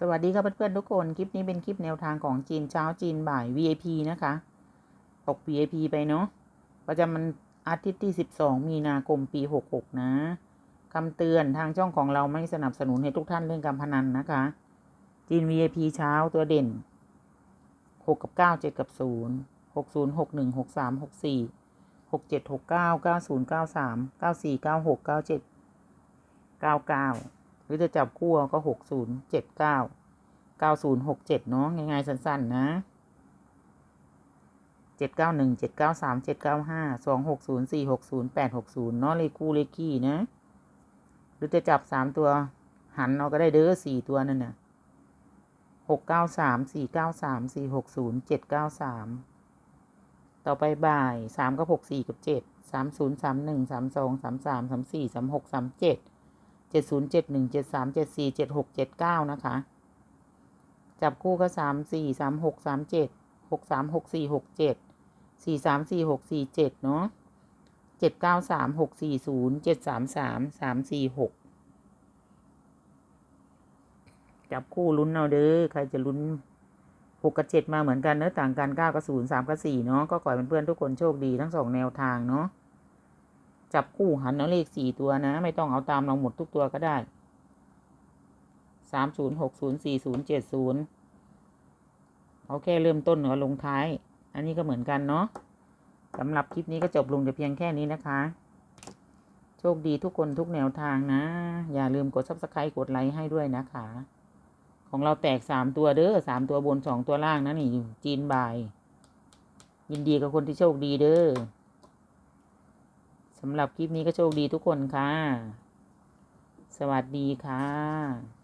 สวัสดีครับเพื่อนๆทุกคน คลิปนี้เป็นคลิปแนวทางของจีนเช้าจีนบ่าย VIP นะคะ ตก VIP ไปเนาะประจำมันอาทิตย์ที่ 12 มีนาคมปี 66 นะคำเตือนทางช่องของเราไม่สนับสนุนให้ทุกท่านเล่นการพนันนะคะ จีน VIP เช้าตัวเด่น 6 กับ 9 7 กับ 0 6 0 6 1 6 3 6 4 6 7 6 9 9 0 9 3 9 4 9 6 9 7 9 9 หรือจะจับคู่เอาก็หกศูนย์เจ็ดเก้าเก้าศูนย์หกเจ็ดเนาะง่ายๆสั้นๆนะเจ็ดเก้าหนึ่งเจ็ดเก้าสามเจ็ดเก้าห้าสองหกศูนย์สี่หกศูนย์แปดหกศูนย์เนาะเลขคู่เลขคี่นะ หรือจะจับสามตัวหันเอาก็ได้เด้อสี่ตัวนั่นน่ะหกเก้าสามสี่เก้าสามสี่หกศูนย์เจ็ดเก้าสามต่อไปบ่ายสามกับหกสี่กับเจ็ดสามศูนย์สามหนึ่งสามสองสามสามสามสี่สามหกสามเจ็ด เจ็ดศูนย์เจ็ดหนึ่งเจ็ดสามเจ็ดสี่เจ็ดหกเจ็ดเก้านะคะ จับคู่ก็สามสี่สามหกสามเจ็ดหกสามหกสี่หกเจ็ดสี่สามสี่หกสี่เจ็ดเนาะเจ็ดเก้าสามหกสี่ศูนย์เจ็ดสามสามสามสี่หกจับคู่ลุ้นเอาเด้อใครจะลุ้นหกกับเจ็ดมาเหมือนกันเนื้อต่างกันเก้ากับศูนย์สามกับสี่เนาะก็ขอให้เพื่อนๆทุกคนโชคดีทั้งสองแนวทางเนาะ จับคู่หันเอาเลขสี่ตัวนะ ไม่ต้องเอาตามเราหมดทุกตัวก็ได้สามศูนย์หกศูนย์สี่ศูนย์เจ็ดศูนย์เอาแค่เริ่มต้นกับลงท้าย อันนี้ก็เหมือนกันเนาะสำหรับคลิปนี้ก็จบลงแต่เพียงแค่นี้นะคะ โชคดีทุกคนทุกแนวทางนะ อย่าลืมกด subscribe กดไลค์ให้ด้วยนะคะ ของเราแตกสามตัวเด้อสามตัวบนสองตัวล่างนะนี่ จีนบาย ยินดีกับคนที่โชคดีเด้อำหรับคลิปนี้ก็โชคดีทุกคนค่ะ สวัสดีค่ะ